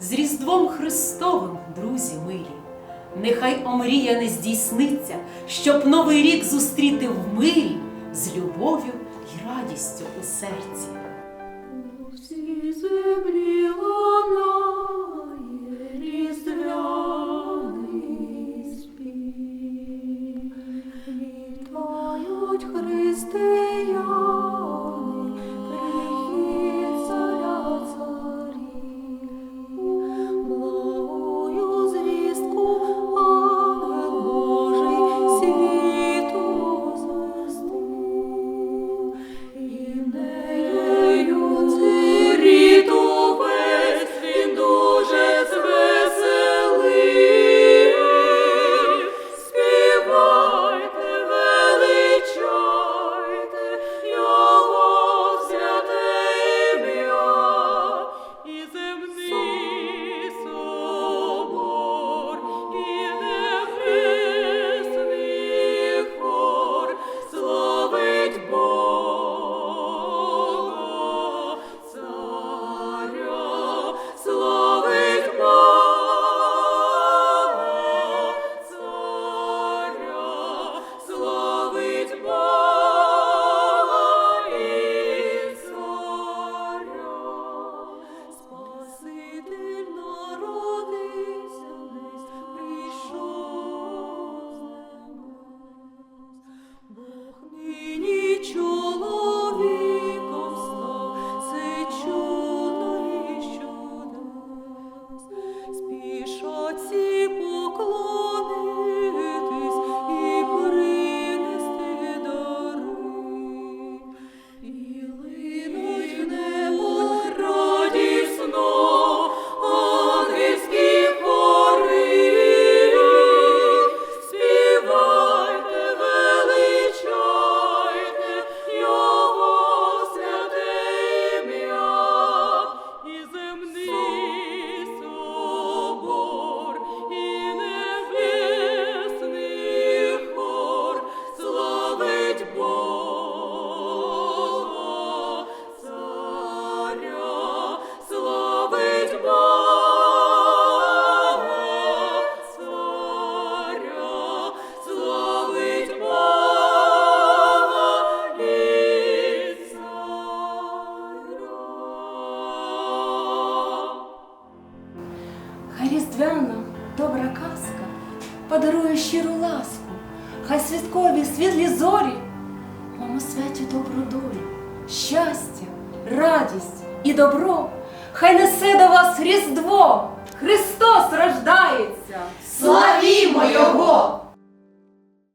З Різдвом Христовим, друзі милі, нехай омрія не здійсниться, щоб новий рік зустріти в мирі з любов'ю й радістю у серці. У всій землі різдвяний спів. Вітають християни, різдвяна добра казка подарує щиру ласку, хай святкові світлі зорі, вам освятять добру долю, щастя, радість і добро, хай несе до вас Різдво, Христос рождається, славімо Його!